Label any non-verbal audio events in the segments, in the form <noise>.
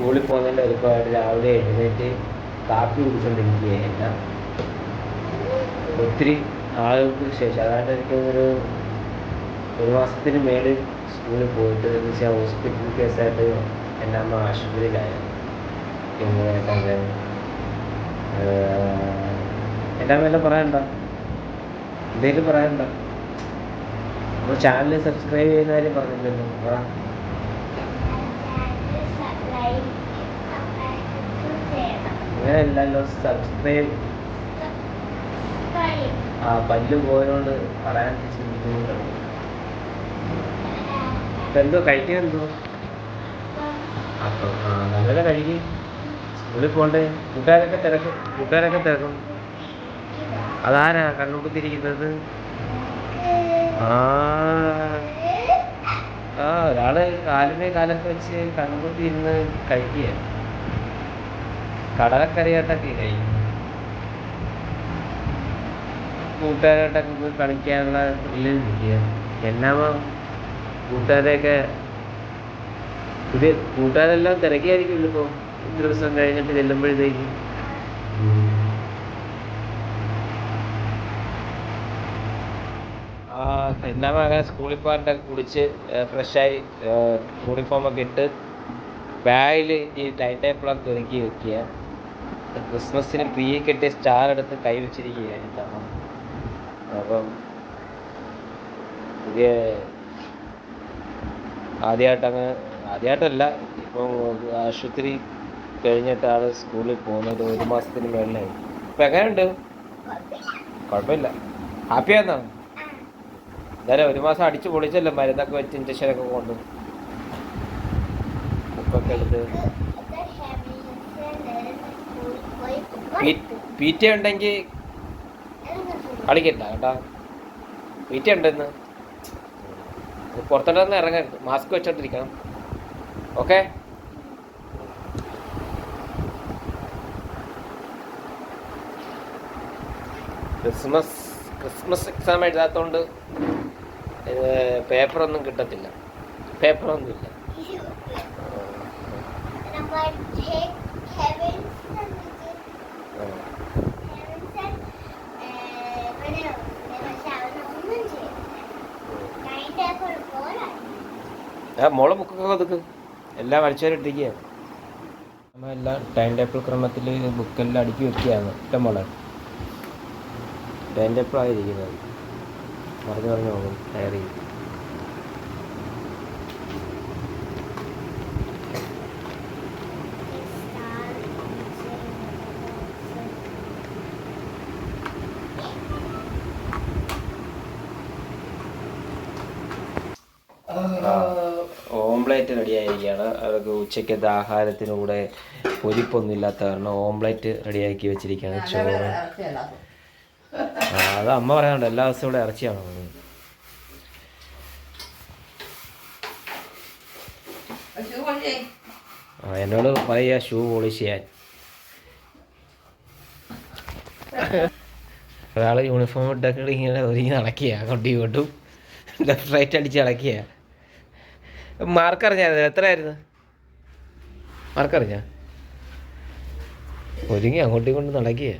സ്കൂളിൽ പോകുന്നതിന്റെ ഒരുപാട് രാവിലെ എഴുന്നേറ്റ് കാപ്പി കുടിച്ചുകൊണ്ടിരിക്കുകയല്ല ഒത്തിരി ആളുകൾക്ക് ശേഷം. അതായത് എനിക്ക് ഒരു ഒരു മാസത്തിന് മേളിൽ സ്കൂളിൽ പോയിട്ട് എന്ന് വെച്ചാൽ ഹോസ്പിറ്റൽ കേസായിട്ട് എന്റെ അമ്മ ആശുപത്രിയിലായിരുന്നു എന്റെ അമ്മ എല്ലാം പറയണ്ട എന്തെങ്കിലും പറയണ്ട അപ്പോൾ ചാനൽ സബ്സ്ക്രൈബ് ചെയ്യുന്ന കാര്യം പറഞ്ഞില്ലല്ലോ. പറ. അങ്ങനെയല്ലല്ലോ സബ്സ്ക്രൈബ് ആ പല്ല് പോയതുകൊണ്ട് പറയാൻ ഇപ്പൊ എന്തോ കഴിക്കാൻ എന്തോ? അപ്പം ആ കഴിക്കും. സ്കൂളിൽ പോണ്ടേ കൂട്ടുകാരൊക്കെ തിരക്കും കൂട്ടുകാരൊക്കെ തിരക്കും. അതാരാ കണ്ണുകുത്തിരിക്കുന്നത്? ആ. ആ ഒരാൾ കാലിന് കാലൊക്കെ വെച്ച് കണ്ണുകുത്തി ഇരുന്ന് കഴിക്കുക. കടലക്കറിയായിട്ടൊക്കെ കഴിക്കും. കൂട്ടുകാരായിട്ടൊക്കെ പോയി കളിക്കാനുള്ള ത്രില്ലിൽ നിൽക്കുക. എന്നാമോ കൂട്ടുകാരെയൊക്കെ പുതിയ കൂട്ടുകാരെല്ലാം തിരക്കിയായിരിക്കും ഇതിപ്പോൾ ദിവസം കഴിഞ്ഞിട്ട് ചെല്ലുമ്പോഴത്തേക്ക് എന്നാ അങ്ങനെ സ്കൂളിൽ പോകാണ്ട് കുളിച്ച് ഫ്രഷായി യൂണിഫോമൊക്കെ ഇട്ട് ബാഗിൽ ഈ ടൈം ടേബിളൊക്കെ ഒരുക്കി വെക്കുക. ക്രിസ്മസിന് പ്രീ കെട്ടിയ സ്റ്റാർ എടുത്ത് കൈ വെച്ചിരിക്കുകയാണ് എന്റെ അമ്മ. അപ്പം പുതിയ ആദ്യമായിട്ടങ്ങ് ആദ്യമായിട്ടല്ല ഇപ്പം ആശുപത്രി കഴിഞ്ഞിട്ടാണ് സ്കൂളിൽ പോകുന്നത് ഒരു മാസത്തിന് മേളിലായി ഇപ്പം എങ്ങനെയുണ്ട്? കുഴപ്പമില്ല. ഹാപ്പിയാന്നോ എന്തായാലും ഒരു മാസം അടിച്ച് പൊളിച്ചല്ലോ മരുന്നൊക്കെ വെച്ച് ഇഞ്ചക്ഷനൊക്കെ കൊണ്ട്. ബുക്കൊക്കെ എടുത്ത്. പി ടി ഉണ്ടെങ്കിൽ കളിക്കണ്ട കേട്ടാ. പീറ്റ ഉണ്ടെന്ന്. പുറത്തോട്ടൊന്നും ഇറങ്ങരുത്. മാസ്ക് വെച്ചോണ്ടിരിക്കണം. ഓക്കെ? ക്രിസ്മസ് ക്രിസ്മസ് എക്സാം എഴുതാത്തോണ്ട് പേപ്പറൊന്നും കിട്ടത്തില്ല. പേപ്പറൊന്നും ഇല്ല. മോളെ ബുക്കൊക്കെ ഒതുക്ക്. എല്ലാം അടിച്ചവരിട്ടിരിക്കുകയാണ്. നമ്മ എല്ലാം ടൈം ടേബിൾ ക്രമത്തിൽ ബുക്കെല്ലാം അടുക്കി വെക്കുകയാണ് ഇഷ്ടം മോളെ ടൈം ടേബിൾ ആയിരിക്കുന്നത് പറഞ്ഞു പറഞ്ഞു പോകും. ഡയറി ഓംപ്ലേറ്റ് റെഡി ആയിരിക്കുകയാണ്. അതൊക്കെ ഉച്ചയ്ക്കത്തെ ആഹാരത്തിനൂടെ പൊരിപ്പൊന്നും ഇല്ലാത്ത കാരണം ഓംപ്ലേറ്റ് റെഡിയാക്കി വെച്ചിരിക്കുകയാണ്. ചോറ്. അത് അമ്മ പറയാനുണ്ട് എല്ലാ ദിവസവും ഇവിടെ ഇറച്ചിയാണ്? ആ എന്നോട് പറയുക ഷൂ പോളിഷ് ചെയ്യാൻ. ഒരാൾ യൂണിഫോം ഇട്ടൊക്കെ ഇങ്ങനെ ഒരുങ്ങി നടക്കുക അങ്ങോട്ടും ഇങ്ങോട്ടും ലെഫ്റ്റ് അടിച്ച് നടക്കുക മാർക്ക് അറിഞ്ഞായിരുന്നു? എത്രയായിരുന്നു? മാർക്ക് അറിഞ്ഞ? ഒരുങ്ങി അങ്ങോട്ടും ഇങ്ങോട്ടും നടക്കുക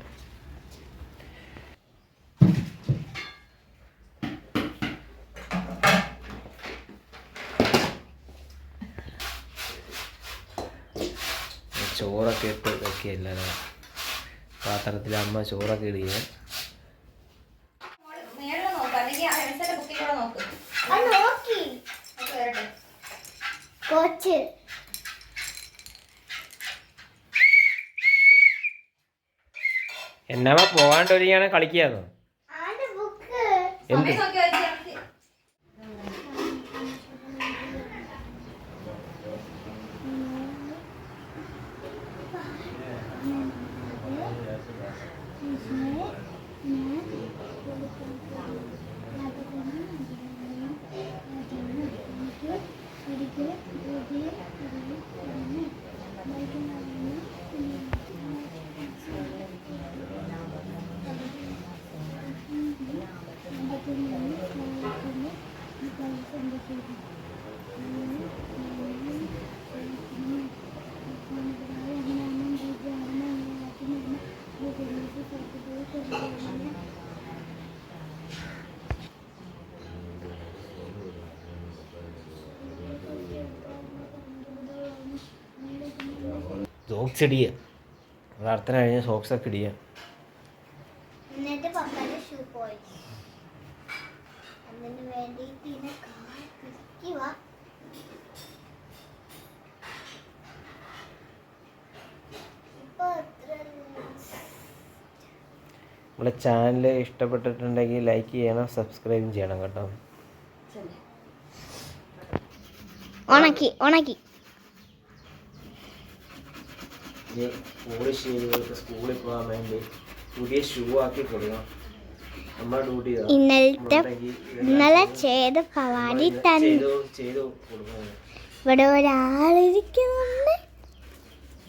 ചോറൊക്കെ ഇട്ട് വെക്കുകയല്ല? പാത്രത്തിൽ അമ്മ ചോറൊക്കെ ഇടുക കോച്ച്. എന്നാ പോകാണ്ട് ഒരുങ്ങിയാണ് കളിക്കുകയാണോ ആന്റെ ബുക്ക്. എന്ത്? സമയം നോക്കി സോക്സ് ഇടിയ. പ്രാർത്ഥന കഴിഞ്ഞ സോക്സ് ഒക്കെ ഇടിയ. നമ്മുടെ ചാനൽ ഇഷ്ടപ്പെട്ടിട്ടുണ്ടെങ്കിൽ ലൈക്ക് ചെയ്യണം സബ്സ്ക്രൈബും ചെയ്യണം കേട്ടോ. ഉണക്കി ഉണക്കി. ഇനി പോളിഷ് ചെയ്ത് സ്കൂളിൽ പോകാൻ വേണ്ടി പുതിയ ഷൂ ആക്കി കൊടുക്കണം. നമ്മുടെ ഡ്യൂട്ടി ഇന്നലത്തെ ഇന്നലെ ചെയ്ത് പവാടി തന്നെ ചെയ്തു ചെയ്തു കൊടുക്കണം. ഇവിടെ ഒരാളിരിക്കുന്നുണ്ട്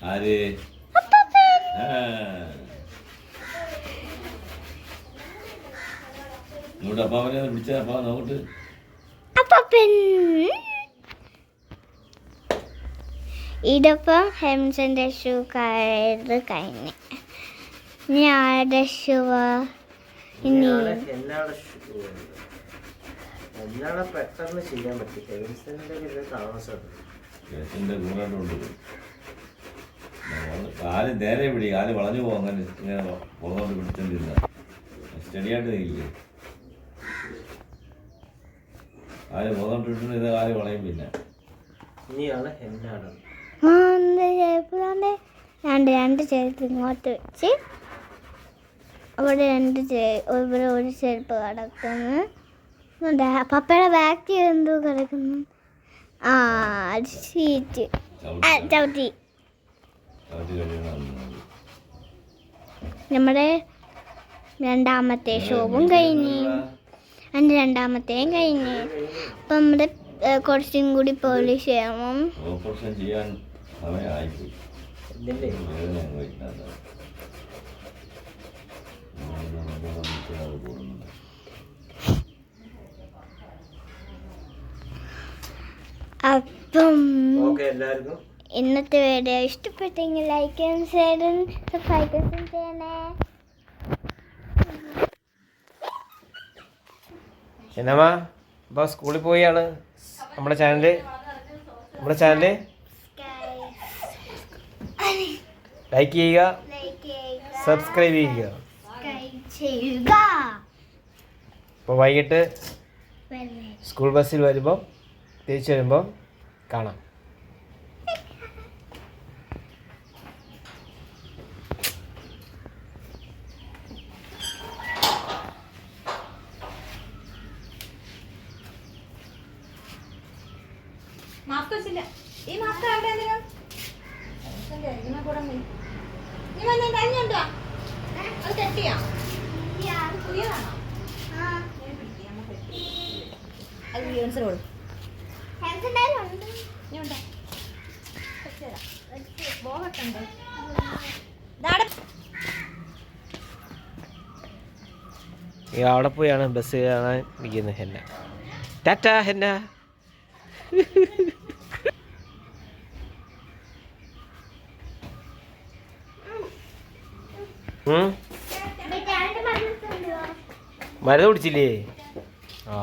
ആര്? അപ്പപ്പൻ. ആ. ഇങ്ങോട്ട് അപ്പാവനെ ഒന്ന് അപ്പാ നോക്കട്ട് അപ്പപ്പൻ. ഇതിപ്പം ഹെംസിന്റെ ഷൂ കയറ് കഴിഞ്ഞ്. ഇനി ആരുടെ ഷൂവാ ഇനി എന്നാണ് ഷൂ എന്നാണ് പെട്ടെന്ന് ചെയ്യാൻ പറ്റി കെവിൻസിന്റെ ഇത് താമസം കേസിന്റെ കൂടാണ്ട് കൊണ്ടുപോയി. കാൽ നേരെ പിടി കാൽ വളഞ്ഞു പോകും അങ്ങനെ ഇങ്ങനെ പുറത്തോട്ട് പിടിച്ചോണ്ടിരുന്ന. സ്റ്റഡിയായിട്ട് നിൽക്കില്ലേ കാൽ പുറത്തോട്ട് ഇട്ടിട്ട് കാൽ വളയും പിന്നെ. ഇനിയാണ് എന്നാണ് മൂന്ന് ദാണ്ടെ രണ്ട് രണ്ട് ചെരുപ്പ് ഇങ്ങോട്ട് വെച്ച് അവിടെ രണ്ട് ചെ- ഇവിടെ ഒരു ചെരുപ്പ് കിടക്കുന്നു. ദാ പപ്പയുടെ ബാക്കിൽ എന്തോ കിടക്കുന്നു. ആ അത് ഷീറ്റ്. ചവിട്ടി. നമ്മുടെ രണ്ടാമത്തെ ഷോപ്പും കഴിഞ്ഞ്. അതിന്റെ രണ്ടാമത്തെയും കഴിഞ്ഞ്. അപ്പം നമ്മുടെ കുറച്ചും കൂടി പോലീസ് ചെയ്യണം കൂടുന്നുണ്ട്. അപ്പം ഓക്കെ എല്ലാവർക്കും. ഇന്നത്തെ വീഡിയോ ഇഷ്ടപ്പെട്ടെങ്കിൽ ലൈക്കും ഷെയറും സബ്സ്ക്രൈബും ചെയ്യണേ. എന്നമ്മാ അപ്പോൾ സ്കൂളിൽ പോയാണ്. നമ്മുടെ ചാനൽ? നമ്മുടെ ചാനൽ? ലൈക്ക് ചെയ്യുക. ലൈക്ക് ചെയ്യുക. സബ്സ്ക്രൈബ് ചെയ്യുക. സബ്സ്ക്രൈബ് ചെയ്യുക. അപ്പോൾ വൈകിട്ട് സ്കൂൾ ബസ്സിൽ വരുമ്പം തിരിച്ചു വരുമ്പം കാണാം. മാസ്ക് വെച്ചില്ല. ഈ മാസ്ക് അവിടെ എന്തിനാ കൂടെ അവിടെ പോയാണ് ബസ് കാണാൻ നിൽക്കുന്നത് ഹെന്ന. ടാറ്റ ഹെന്ന. മരുന്ന് കുടിച്ചില്ലേ? ആ.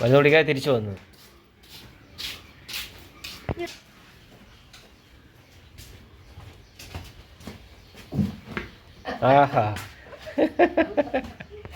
മരുന്ന് കുടിക്കാതെ തിരിച്ചു വന്നു. ആഹാ. <laughs>